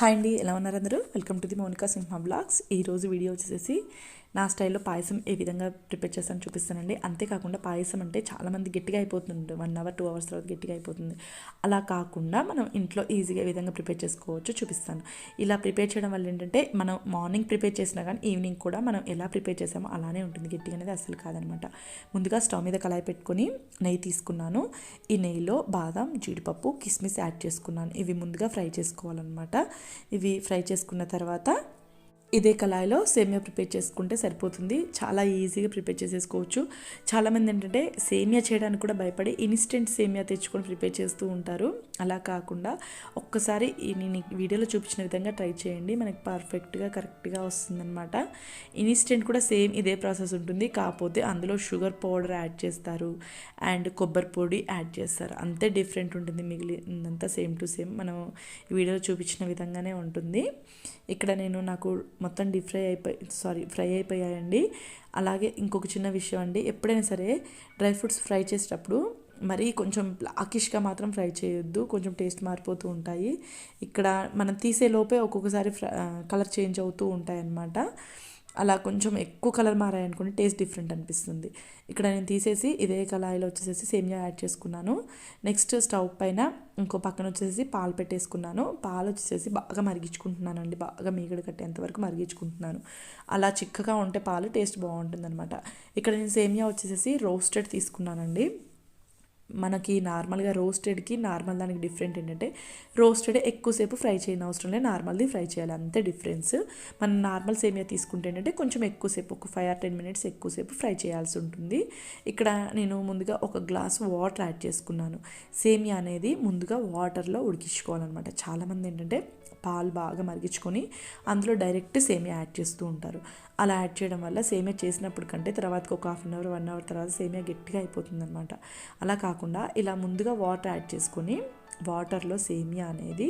Hi అండి ఎలా ఉన్నారు అందరూ? Welcome to the Mounika Simha blogs. ఈరోజు వీడియో వచ్చేసి నా స్టైల్లో పాయసం ఏ విధంగా ప్రిపేర్ చేస్తాను చూపిస్తానండి. అంతేకాకుండా పాయసం అంటే చాలామంది గట్టిగా అయిపోతుంది వన్ అవర్ టూ అవర్స్ తర్వాత గట్టిగా అయిపోతుంది. అలా కాకుండా మనం ఇంట్లో ఈజీగా ఏ విధంగా ప్రిపేర్ చేసుకోవచ్చు చూపిస్తాను. ఇలా ప్రిపేర్ చేయడం వల్ల ఏంటంటే మనం మార్నింగ్ ప్రిపేర్ చేసినా కానీ ఈవినింగ్ కూడా మనం ఎలా ప్రిపేర్ చేసామో అలానే ఉంటుంది. గట్టిగా అనేది అసలు కాదనమాట. ముందుగా స్టవ్ మీద కళాయి పెట్టుకొని నెయ్యి తీసుకున్నాను. ఈ నెయ్యిలో బాదం జీడిపప్పు కిస్మిస్ యాడ్ చేసుకున్నాను. ఇవి ముందుగా ఫ్రై చేసుకోవాలన్నమాట. ఇవి ఫ్రై చేసుకున్న తర్వాత ఇదే కళాయిలో సేమియా ప్రిపేర్ చేసుకుంటే సరిపోతుంది. చాలా ఈజీగా ప్రిపేర్ చేసేసుకోవచ్చు. చాలామంది ఏంటంటే సేమియా చేయడానికి కూడా భయపడి ఇన్స్టెంట్ సేమియా తెచ్చుకొని ప్రిపేర్ చేస్తూ ఉంటారు. అలా కాకుండా ఒక్కసారి నేను వీడియోలో చూపించిన విధంగా ట్రై చేయండి. మనకి పర్ఫెక్ట్గా కరెక్ట్గా వస్తుందన్నమాట. ఇన్స్టెంట్ కూడా సేమ్ ఇదే ప్రాసెస్ ఉంటుంది. కాకపోతే అందులో షుగర్ పౌడర్ యాడ్ చేస్తారు. అండ్ కొబ్బరి పొడి యాడ్ చేస్తారు. అంతే డిఫరెంట్ ఉంటుంది. మిగిలినంతా సేమ్ టు సేమ్ మనం వీడియోలో చూపించిన విధంగానే ఉంటుంది. ఇక్కడ నేను నాకు మొత్తం డీప్ ఫ్రై అయిపోయి సారీ ఫ్రై అయిపోయాయండి. అలాగే ఇంకొక చిన్న విషయం అండి. ఎప్పుడైనా సరే డ్రై ఫ్రూట్స్ ఫ్రై చేసేటప్పుడు మరీ కొంచెం బ్లాకిష్గా మాత్రం ఫ్రై చేయొద్దు. కొంచెం టేస్ట్ మారిపోతూ ఉంటాయి. ఇక్కడ మనం తీసే లోపే ఒక్కొక్కసారి కలర్ చేంజ్ అవుతూ ఉంటాయి అన్నమాట అలా కొంచెం ఎక్కువ కలర్ మారాయనుకోండి టేస్ట్ డిఫరెంట్ అనిపిస్తుంది. ఇక్కడ నేను తీసేసి ఇదే కళాయిలో వచ్చేసేసి సేమియా యాడ్ చేసుకున్నాను. నెక్స్ట్ స్టవ్ పైన ఇంకో పక్కన వచ్చేసి పాలు పెట్టేసుకున్నాను. పాలు వచ్చేసి బాగా మరిగించుకుంటున్నాను అండి బాగా మీగడ కట్టేంత వరకు మరిగించుకుంటున్నాను. అలా చిక్కగా ఉంటే పాలు టేస్ట్ బాగుంటుందనమాట ఇక్కడ నేను సేమియా వచ్చేసేసి రోస్టెడ్ తీసుకున్నానండి. మనకి నార్మల్గా రోస్టెడ్కి నార్మల్ దానికి డిఫరెంట్ ఏంటంటే రోస్టెడ్ ఎక్కువసేపు ఫ్రై చేయని అవసరం లేదు. నార్మల్ది ఫ్రై చేయాలి. అంతే డిఫరెన్స్. మనం నార్మల్ సేమియా తీసుకుంటే ఏంటంటే కొంచెం ఎక్కువసేపు ఒక ఫైవ్ ఆర్ టెన్ మినిట్స్ ఎక్కువసేపు ఫ్రై చేయాల్సి ఉంటుంది. ఇక్కడ నేను ముందుగా ఒక గ్లాస్ వాటర్ యాడ్ చేసుకున్నాను. సేమియా అనేది ముందుగా వాటర్లో ఉడికించుకోవాలన్నమాట. చాలామంది ఏంటంటే పాలు బాగా మరిగించుకొని అందులో డైరెక్ట్ సేమియా యాడ్ చేస్తూ ఉంటారు. అలా యాడ్ చేయడం వల్ల సేమియా చేసినప్పుడు కంటే తర్వాత ఒక half an hour one hour తర్వాత సేమియా గట్టిగా అయిపోతుంది అనమాట అలా కాకుండా ఇలా ముందుగా వాటర్ యాడ్ చేసుకొని వాటర్లో సేమియా అనేది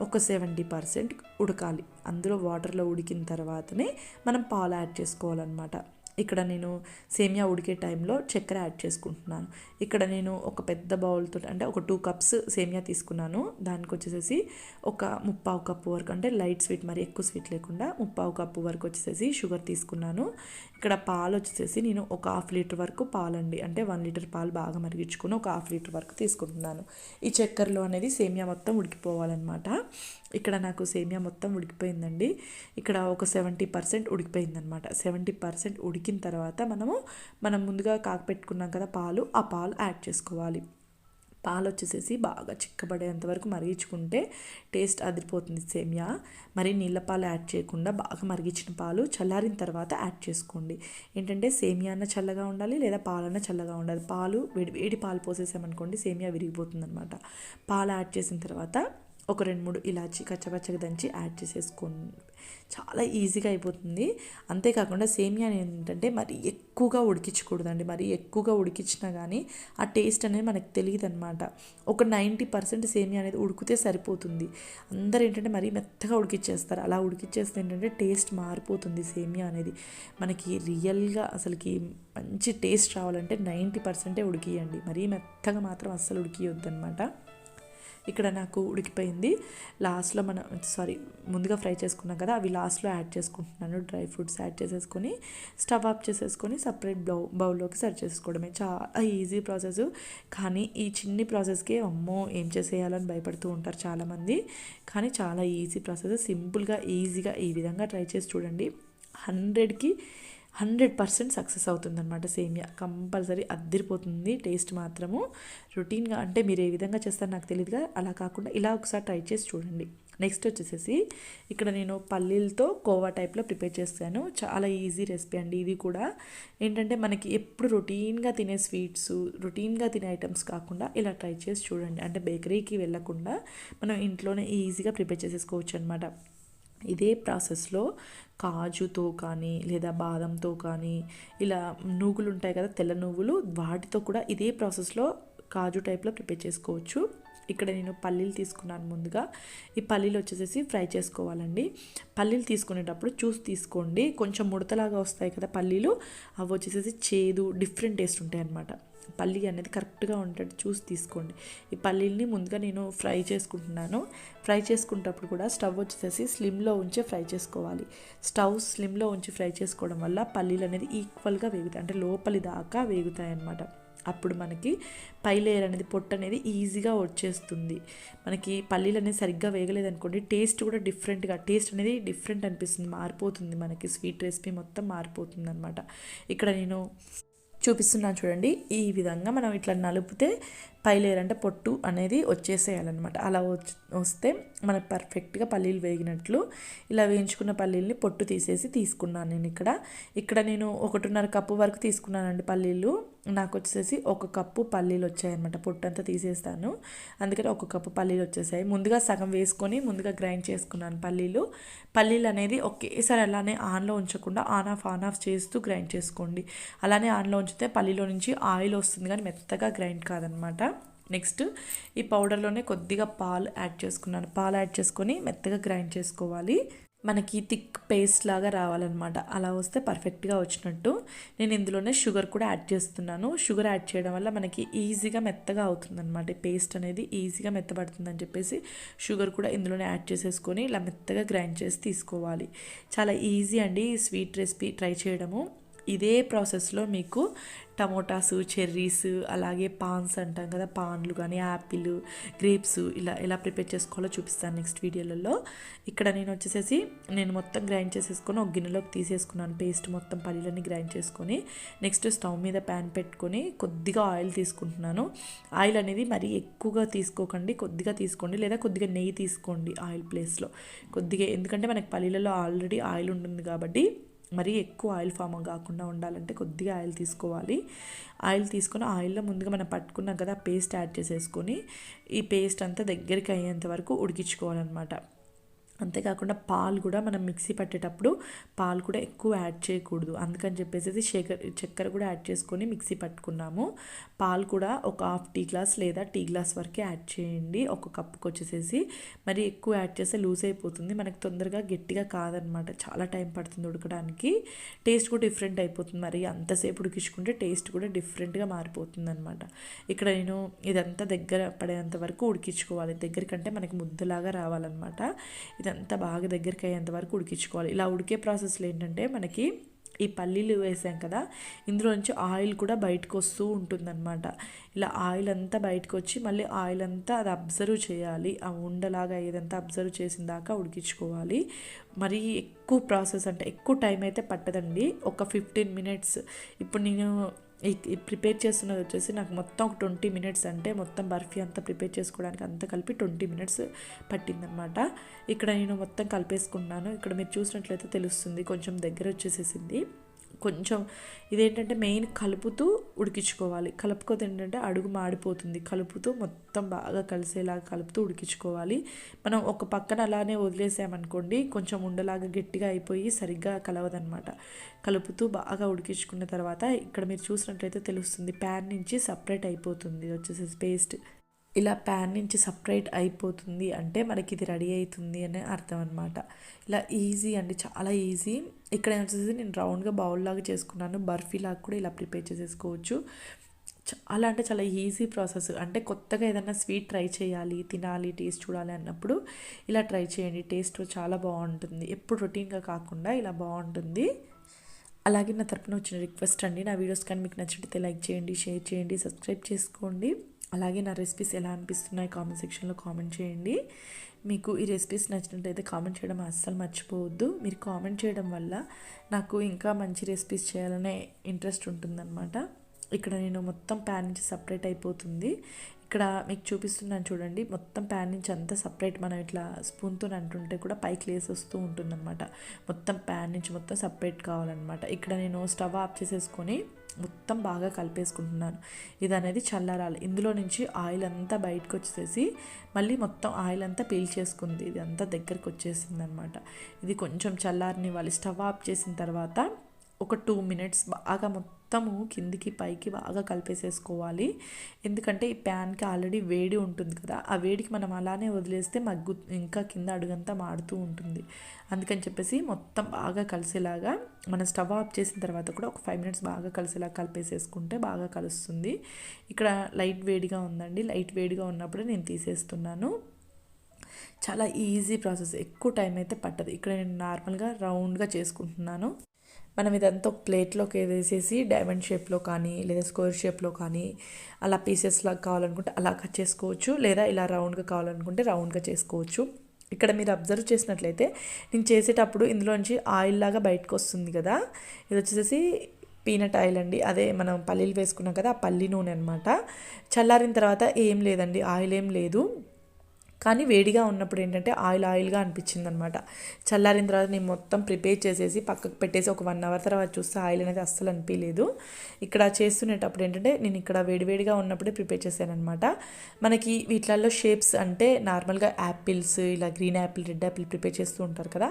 ఒక సెవెంటీ పర్సెంట్ ఉడకాలి. అందులో వాటర్లో ఉడికిన తర్వాతనే మనం పాలు యాడ్ చేసుకోవాలన్నమాట. ఇక్కడ నేను సేమియా ఉడికే టైంలో చక్కెర యాడ్ చేసుకుంటున్నాను. ఇక్కడ నేను ఒక పెద్ద బౌల్తో అంటే ఒక టూ కప్స్ సేమియా తీసుకున్నాను. దానికి వచ్చేసేసి ఒక ముప్పావు కప్పు వరకు అంటే లైట్ స్వీట్ మరి ఎక్కువ స్వీట్ లేకుండా ముప్పావు కప్పు వరకు వచ్చేసేసి షుగర్ తీసుకున్నాను. ఇక్కడ పాలు వచ్చేసేసి నేను ఒక హాఫ్ లీటర్ వరకు పాలండి. అంటే వన్ లీటర్ పాలు బాగా మరిగించుకుని ఒక హాఫ్ లీటర్ వరకు తీసుకుంటున్నాను. ఈ చక్కెరలో అనేది సేమియా మొత్తం ఉడికిపోవాలన్నమాట. ఇక్కడ నాకు సేమియా మొత్తం ఉడికిపోయిందండి. ఇక్కడ ఒక సెవెంటీ పర్సెంట్ ఉడికిపోయిందనమాట సెవెంటీ పర్సెంట్ ఉడికి ఉడికిన తర్వాత మనము మనం ముందుగా కాకపెట్టుకున్నాం కదా పాలు ఆ పాలు యాడ్ చేసుకోవాలి. పాలు వచ్చేసేసి బాగా చిక్కబడేంత వరకు మరిగించుకుంటే టేస్ట్ అదిరిపోతుంది సేమియా. మరి నీళ్ళ పాలు యాడ్ చేయకుండా బాగా మరిగించిన పాలు చల్లారిన తర్వాత యాడ్ చేసుకోండి. ఏంటంటే సేమియా అన్న చల్లగా ఉండాలి లేదా పాలన్న చల్లగా ఉండాలి. పాలు వేడి వేడి పాలు పోసేసామనుకోండి సేమియా విరిగిపోతుంది అనమాట పాలు యాడ్ చేసిన తర్వాత ఒక రెండు మూడు ఇలాచి కచ్చపచ్చగా దంచి యాడ్ చేసేసుకోండి. చాలా ఈజీగా అయిపోతుంది. అంతేకాకుండా సేమియా ఏంటంటే మరి ఎక్కువగా ఉడికించకూడదండి. మరి ఎక్కువగా ఉడికించినా కానీ ఆ టేస్ట్ అనేది మనకు తెలియదు అనమాట ఒక నైంటీ పర్సెంట్ సేమియా అనేది ఉడికితే సరిపోతుంది. అందరు ఏంటంటే మరీ మెత్తగా ఉడికిచ్చేస్తారు అలా ఉడికిచ్చేస్తే ఏంటంటే టేస్ట్ మారిపోతుంది సేమియా అనేది. మనకి రియల్గా అసలుకి మంచి టేస్ట్ రావాలంటే నైంటీ పర్సెంటే ఉడికియండి. మరీ మెత్తగా మాత్రం అస్సలు ఉడికియొద్దు అనమాట ఇక్కడ నాకు ఉడికిపోయింది. లాస్ట్లో మనం సారీ ముందుగా ఫ్రై చేసుకున్నాం కదా అవి లాస్ట్లో యాడ్ చేసుకుంటున్నాను. డ్రై ఫ్రూట్స్ యాడ్ చేసేసుకొని స్టవ్ ఆఫ్ చేసేసుకొని సపరేట్ బౌ బౌల్లోకి సర్వ్ చేసుకోవడమే. చాలా ఈజీ ప్రాసెస్. కానీ ఈ చిన్ని ప్రాసెస్కి అమ్మో ఏం చేసేయాలని భయపడుతూ ఉంటారు చాలామంది. కానీ చాలా ఈజీ ప్రాసెస్. సింపుల్గా ఈజీగా ఈ విధంగా ట్రై చేసి చూడండి. హండ్రెడ్కి హండ్రెడ్ పర్సెంట్ సక్సెస్ అవుతుందన్నమాట సేమియా. కంపల్సరీ అద్దరిపోతుంది టేస్ట్ మాత్రము. రొటీన్గా అంటే మీరు ఏ విధంగా చేస్తారో నాకు తెలియదుగా అలా కాకుండా ఇలా ఒకసారి ట్రై చేసి చూడండి. నెక్స్ట్ వచ్చేసేసి ఇక్కడ నేను పల్లీలతో కోవా టైప్లో ప్రిపేర్ చేస్తాను. చాలా ఈజీ రెసిపీ అండి ఇది కూడా. ఏంటంటే మనకి ఎప్పుడు రొటీన్గా తినే స్వీట్స్ రొటీన్గా తినే ఐటమ్స్ కాకుండా ఇలా ట్రై చేసి చూడండి. అంటే బేకరీకి వెళ్ళకుండా మనం ఇంట్లోనే ఈజీగా ప్రిపేర్ చేసేసుకోవచ్చు అనమాట ఇదే ప్రాసెస్లో కాజుతో కానీ లేదా బాదంతో కానీ ఇలా నువ్వులు ఉంటాయి కదా తెల్ల నువ్వులు వాటితో కూడా ఇదే ప్రాసెస్లో కాజు టైప్లో ప్రిపేర్ చేసుకోవచ్చు. ఇక్కడ నేను పల్లీలు తీసుకున్నాను ముందుగా. ఈ పల్లీలు వచ్చేసేసి ఫ్రై చేసుకోవాలండి. పల్లీలు తీసుకునేటప్పుడు చూసి తీసుకోండి. కొంచెం ముడతలాగా వస్తాయి కదా పల్లీలు. అవి వచ్చేసేసి చేదు డిఫరెంట్ టేస్ట్ ఉంటాయి అన్నమాట. పల్లి అనేది కరెక్ట్గా ఉండేటట్టు చూసి తీసుకోండి. ఈ పల్లీల్ని ముందుగా నేను ఫ్రై చేసుకుంటున్నాను. ఫ్రై చేసుకునేటప్పుడు కూడా స్టవ్ వచ్చేసి స్లిమ్లో ఉంచి ఫ్రై చేసుకోవాలి. స్టవ్ స్లిమ్లో ఉంచి ఫ్రై చేసుకోవడం వల్ల పల్లీలు అనేది ఈక్వల్గా వేగుతాయి. అంటే లోపలి దాకా వేగుతాయి అన్నమాట. అప్పుడు మనకి పై లేయర్ అనేది పొట్టు అనేది ఈజీగా వచ్చేస్తుంది. మనకి పల్లీలు అనేది సరిగ్గా వేగలేదు అనుకోండి టేస్ట్ కూడా డిఫరెంట్గా టేస్ట్ అనేది డిఫరెంట్ అనిపిస్తుంది మారిపోతుంది మనకి స్వీట్ రెసిపీ మొత్తం మారిపోతుంది అనమాట ఇక్కడ నేను చూపిస్తున్నాను చూడండి ఈ విధంగా మనం ఇట్లా నలిపితే పై లేయర్ అంటే పొట్టు అనేది వచ్చేసేయాలన్నమాట. అలా వస్తే మనకు పర్ఫెక్ట్గా పల్లీలు వేగినట్లు ఇలా వేయించుకున్న పల్లీల్ని పొట్టు తీసేసి తీసుకున్నాను నేను ఇక్కడ. ఇక్కడ నేను ఒకటిన్నర కప్పు వరకు తీసుకున్నానండి పల్లీలు. నాకు వచ్చేసి ఒక కప్పు పల్లీలు వచ్చాయన్నమాట. పొట్టు అంతా తీసేస్తాను. అందుకని ఒక కప్పు పల్లీలు వచ్చేసాయి. ముందుగా సగం వేసుకొని ముందుగా గ్రైండ్ చేసుకున్నాను పల్లీలు. పల్లీలు అనేది ఒకేసారి అలానే ఆన్లో ఉంచకుండా ఆన్ ఆఫ్ ఆన్ ఆఫ్ చేస్తూ గ్రైండ్ చేసుకోండి. అలానే ఆన్లో ఉంచితే పల్లీలో నుంచి ఆయిల్ వస్తుంది కానీ మెత్తగా గ్రైండ్ కాదనమాట నెక్స్ట్ ఈ పౌడర్లోనే కొద్దిగా పాలు యాడ్ చేసుకున్నాను. పాలు యాడ్ చేసుకొని మెత్తగా గ్రైండ్ చేసుకోవాలి. మనకి థిక్ పేస్ట్ లాగా రావాలన్నమాట. అలా వస్తే పర్ఫెక్ట్గా వచ్చినట్టు. నేను ఇందులోనే షుగర్ కూడా యాడ్ చేస్తున్నాను. షుగర్ యాడ్ చేయడం వల్ల మనకి ఈజీగా మెత్తగా అవుతుందన్నమాట. పేస్ట్ అనేది ఈజీగా మెత్తబడుతుందని చెప్పేసి షుగర్ కూడా ఇందులోనే యాడ్ చేసేసుకొని ఇలా మెత్తగా గ్రైండ్ చేసి తీసుకోవాలి. చాలా ఈజీ అండి ఈ స్వీట్ రెసిపీ ట్రై చేయడము. ఇదే ప్రాసెస్లో మీకు టమోటాసు చెర్రీస్ అలాగే పాన్స్ అంటాం కదా పాన్లు కానీ యాపిల్ గ్రేప్స్ ఇలా ఎలా ప్రిపేర్ చేసుకోవాలో చూపిస్తాను నెక్స్ట్ వీడియోలలో. ఇక్కడ నేను వచ్చేసేసి నేను మొత్తం గ్రైండ్ చేసేసుకొని ఒక గిన్నెలోకి తీసేసుకున్నాను. పేస్ట్ మొత్తం పల్లీలన్నీ గ్రైండ్ చేసుకొని నెక్స్ట్ స్టవ్ మీద ప్యాన్ పెట్టుకొని కొద్దిగా ఆయిల్ తీసుకుంటున్నాను. ఆయిల్ అనేది మరీ ఎక్కువగా తీసుకోకండి కొద్దిగా తీసుకోండి లేదా కొద్దిగా నెయ్యి తీసుకోండి ఆయిల్ ప్లేస్లో. కొద్దిగా ఎందుకంటే మనకి పల్లీలలో ఆల్రెడీ ఆయిల్ ఉంటుంది కాబట్టి మరీ ఎక్కువ ఆయిల్ ఫామ్ కాకుండా ఉండాలంటే కొద్దిగా ఆయిల్ తీసుకోవాలి. ఆయిల్ తీసుకొని ఆయిల్లో ముందుగా మనం పట్టుకున్నాం కదా పేస్ట్ యాడ్ చేసేసుకొని ఈ పేస్ట్ అంతా దగ్గరికి అయ్యేంత వరకు ఉడికించుకోవాలన్నమాట. అంతేకాకుండా పాలు కూడా మనం మిక్సీ పట్టేటప్పుడు పాలు కూడా ఎక్కువ యాడ్ చేయకూడదు. అందుకని చెప్పేసి చక్కెర చక్కెర కూడా యాడ్ చేసుకొని మిక్సీ పట్టుకున్నాము. పాలు కూడా ఒక హాఫ్ టీ గ్లాస్ లేదా టీ గ్లాస్ వరకే యాడ్ చేయండి. ఒక కప్పుకి వచ్చేసేసి మరి ఎక్కువ యాడ్ చేస్తే లూజ్ అయిపోతుంది. మనకి తొందరగా గట్టిగా కాదనమాట. చాలా టైం పడుతుంది ఉడకడానికి. టేస్ట్ కూడా డిఫరెంట్ అయిపోతుంది. మరి అంతసేపు ఉడికించుకుంటే టేస్ట్ కూడా డిఫరెంట్గా మారిపోతుంది అనమాట ఇక్కడ నేను ఇదంతా దగ్గర పడేంత వరకు ఉడికించుకోవాలి. దగ్గర కంటే మనకి ముద్దలాగా రావాలన్నమాట. ఇదంతా బాగా దగ్గరికి అయ్యేంత వరకు ఉడికించుకోవాలి. ఇలా ఉడికే ప్రాసెస్లో ఏంటంటే మనకి ఈ పల్లీలు వేసాం కదా ఇందులో నుంచి ఆయిల్ కూడా బయటకు వస్తూ ఉంటుందన్నమాట. ఇలా ఆయిల్ అంతా బయటకు వచ్చి మళ్ళీ ఆయిల్ అంతా అది అబ్జర్వ్ చేయాలి. ఆ ఉండలాగా ఏదంతా అబ్జర్వ్ చేసిన దాకా ఉడికించుకోవాలి. మరి ఎక్కువ ప్రాసెస్ అంటే ఎక్కువ టైం అయితే పట్టదండి. ఒక ఫిఫ్టీన్ మినిట్స్. ఇప్పుడు నేను ప్రిపేర్ చేస్తున్నది వచ్చేసి నాకు మొత్తం ఒక ట్వంటీ మినిట్స్ అంటే మొత్తం బర్ఫీ అంతా ప్రిపేర్ చేసుకోవడానికి అంతా కలిపి ట్వంటీ మినిట్స్ పట్టిందనమాట ఇక్కడ నేను మొత్తం కలిపేసుకున్నాను. ఇక్కడ మీరు చూసినట్లయితే తెలుస్తుంది. కొంచెం దగ్గర వచ్చేసేసింది. కొంచెం ఇదేంటంటే మెయిన్ కలుపుతూ ఉడికించుకోవాలి. కలుపుకోతే ఏంటంటే అడుగు మాడిపోతుంది. కలుపుతూ మొత్తం బాగా కలిసేలాగా కలుపుతూ ఉడికించుకోవాలి. మనం ఒక పక్కన అలానే వదిలేసామనుకోండి కొంచెం ఉండలాగా గట్టిగా అయిపోయి సరిగ్గా కలవదనమాట. కలుపుతూ బాగా ఉడికించుకున్న తర్వాత ఇక్కడ మీరు చూసినట్లయితే తెలుస్తుంది ప్యాన్ నుంచి సపరేట్ అయిపోతుంది. వచ్చేసి పేస్ట్. ఇలా ప్యాన్ నుంచి సపరేట్ అయిపోతుంది అంటే మనకి ఇది రెడీ అవుతుంది అనే అర్థం అనమాట ఇలా ఈజీ అండి. చాలా ఈజీ. ఇక్కడ వచ్చేసి నేను రౌండ్గా బౌల్ లాగా చేసుకున్నాను. బర్ఫీ లాగా కూడా ఇలా ప్రిపేర్ చేసేసుకోవచ్చు. చాలా అంటే చాలా ఈజీ ప్రాసెస్. అంటే కొత్తగా ఏదైనా స్వీట్ ట్రై చేయాలి తినాలి టేస్ట్ చూడాలి అన్నప్పుడు ఇలా ట్రై చేయండి. టేస్ట్ చాలా బాగుంటుంది. ఎప్పుడు రొటీన్గా కాకుండా ఇలా బాగుంటుంది. అలాగే నా తరపున వచ్చిన రిక్వెస్ట్ అండి. నా వీడియోస్ కానీ మీకు నచ్చితే లైక్ చేయండి షేర్ చేయండి సబ్స్క్రైబ్ చేసుకోండి. అలాగే నా రెసిపీస్ ఎలా అనిపిస్తున్నాయి కామెంట్ సెక్షన్లో కామెంట్ చేయండి. మీకు ఈ రెసిపీస్ నచ్చినట్లయితే కామెంట్ చేయడం అస్సలు మర్చిపోవద్దు. మీరు కామెంట్ చేయడం వల్ల నాకు ఇంకా మంచి రెసిపీస్ చేయాలనే ఇంట్రెస్ట్ ఉంటుందన్నమాట. ఇక్కడ నేను మొత్తం ప్యాన్ నుంచి సపరేట్ అయిపోతుంది. ఇక్కడ మీకు చూపిస్తున్నాను చూడండి. మొత్తం ప్యాన్ నుంచి అంతా సపరేట్ మనం ఇట్లా స్పూన్తో అంటుంటే కూడా పైకి లేసి వస్తూ ఉంటుందన్నమాట. మొత్తం ప్యాన్ నుంచి మొత్తం సపరేట్ కావాలన్నమాట. ఇక్కడ నేను స్టవ్ ఆఫ్ చేసేసుకొని మొత్తం బాగా కలిపేసుకుంటున్నాను. ఇది అనేది చల్లారాలి. ఇందులో నుంచి ఆయిల్ అంతా బయటకు వచ్చేసి మళ్ళీ మొత్తం ఆయిల్ అంతా పీల్చేసుకుంది ఇది అంతా దగ్గరకు వచ్చేసింది అనమాట ఇది కొంచెం చల్లారనివ్వాలి. స్టవ్ ఆఫ్ చేసిన తర్వాత ఒక టూ మినిట్స్ బాగా మొత్తం మొత్తము కిందికి పైకి బాగా కలిపేసేసుకోవాలి. ఎందుకంటే ఈ ప్యాన్కి ఆల్రెడీ వేడి ఉంటుంది కదా ఆ వేడికి మనం అలానే వదిలేస్తే మగ్గు ఇంకా కింద అడుగంతా మాడుతూ ఉంటుంది. అందుకని చెప్పేసి మొత్తం బాగా కలిసేలాగా మనం స్టవ్ ఆఫ్ చేసిన తర్వాత కూడా ఒక ఫైవ్ మినిట్స్ బాగా కలిసేలా కలిపేసేసుకుంటే బాగా కలుస్తుంది. ఇక్కడ లైట్ వేడిగా ఉందండి. లైట్ వేడిగా ఉన్నప్పుడు నేను తీసేస్తున్నాను. చాలా ఈజీ ప్రాసెస్. ఎక్కువ టైం అయితే పట్టదు. ఇక్కడ నేను నార్మల్గా రౌండ్గా చేసుకుంటున్నాను. మనం ఇదంతా ఒక ప్లేట్లోకి వేసేసి డైమండ్ షేప్లో కానీ లేదా స్క్వేర్ షేప్లో కానీ అలా పీసెస్ లాగా కావాలనుకుంటే అలా కట్ చేసుకోవచ్చు. లేదా ఇలా రౌండ్గా కావాలనుకుంటే రౌండ్గా చేసుకోవచ్చు. ఇక్కడ మీరు అబ్జర్వ్ చేసినట్లయితే నేను చేసేటప్పుడు ఇందులోంచి ఆయిల్ లాగా బయటకు వస్తుంది కదా. ఇది వచ్చేసి పీనట్ ఆయిల్ అండి. అదే మనం పల్లీలు వేసుకున్నాం కదా ఆ పల్లి నూనె అనమాట చల్లారిన తర్వాత ఏం లేదండి ఆయిల్ ఏం లేదు. కానీ వేడిగా ఉన్నప్పుడు ఏంటంటే ఆయిల్ ఆయిల్గా అనిపించింది అనమాట చల్లారిన తర్వాత నేను మొత్తం ప్రిపేర్ చేసేసి పక్కకు పెట్టేసి ఒక వన్ అవర్ తర్వాత చూస్తే ఆయిల్ అనేది అస్సలు అనిపించలేదు. ఇక్కడ చేస్తునేటప్పుడు ఏంటంటే నేను ఇక్కడ వేడివేడిగా ఉన్నప్పుడే ప్రిపేర్ చేశాను అనమాట మనకి వీటిలలో షేప్స్ అంటే నార్మల్గా యాపిల్స్ ఇలా green apple red apple prepare చేస్తూ ఉంటారు కదా.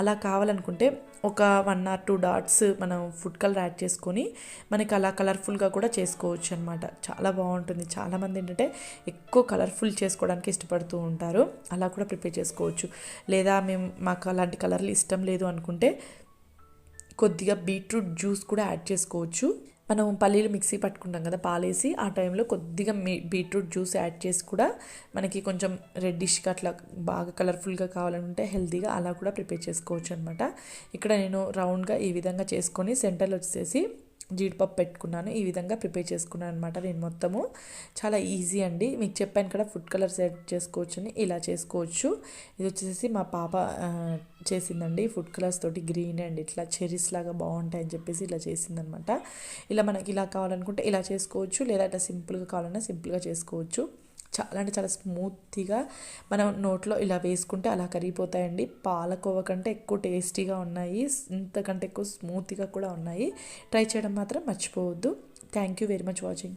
అలా కావాలనుకుంటే ఒక వన్ ఆర్ టూ డాట్స్ మనం ఫుడ్ కలర్ యాడ్ చేసుకొని మనకి అలా కలర్ఫుల్గా కూడా చేసుకోవచ్చు అనమాట చాలా బాగుంటుంది. చాలామంది ఏంటంటే ఎక్కువ కలర్ఫుల్ చేసుకోవడానికి ఇష్టపడుతూ ఉంటారో అలా కూడా ప్రిపేర్ చేసుకోవచ్చు. లేదా మేము మాకు అలాంటి కలర్లు ఇష్టం లేదు అనుకుంటే కొద్దిగా బీట్రూట్ జ్యూస్ కూడా యాడ్ చేసుకోవచ్చు. మనం పల్లీలు మిక్సీ పట్టుకుంటాం కదా పాలేసి ఆ టైంలో కొద్దిగా మీ బీట్రూట్ జ్యూస్ యాడ్ చేసి కూడా మనకి కొంచెం రెడ్డిష్గా అట్లా బాగా కలర్ఫుల్గా కావాలంటే హెల్తీగా అలా కూడా ప్రిపేర్ చేసుకోవచ్చు అనమాట ఇక్కడ నేను రౌండ్గా ఈ విధంగా చేసుకొని సెంటర్లో వచ్చేసి జీడిపప్పు పెట్టుకున్నాను. ఈ విధంగా ప్రిపేర్ చేసుకున్నాను అనమాట నేను మొత్తము. చాలా ఈజీ అండి. మీకు చెప్పాను కదా ఫుడ్ కలర్ సెట్ చేసుకోవచ్చని. ఇలా చేసుకోవచ్చు. ఇది వచ్చేసి మా పాప చేసిందండి. ఫుడ్ కలర్స్ తోటి గ్రీన్ అండ్ ఇట్లా చెరీస్ లాగా బాగుంటాయి అని చెప్పేసి ఇలా చేసిందనమాట ఇలా మనకి ఇలా కావాలనుకుంటే ఇలా చేసుకోవచ్చు. లేదా ఇట్లా సింపుల్గా కావాలన్నా సింపుల్గా చేసుకోవచ్చు. చాలా అంటే చాలా స్మూత్గా మనం నోట్లో ఇలా వేసుకుంటే అలా కరిగిపోతాయండి. పాలకోవ కంటే ఎక్కువ టేస్టీగా ఉన్నాయి. ఇంతకంటే ఎక్కువ స్మూత్గా కూడా ఉన్నాయి. ట్రై చేయడం మాత్రం మర్చిపోవద్దు. Thank you very much watching.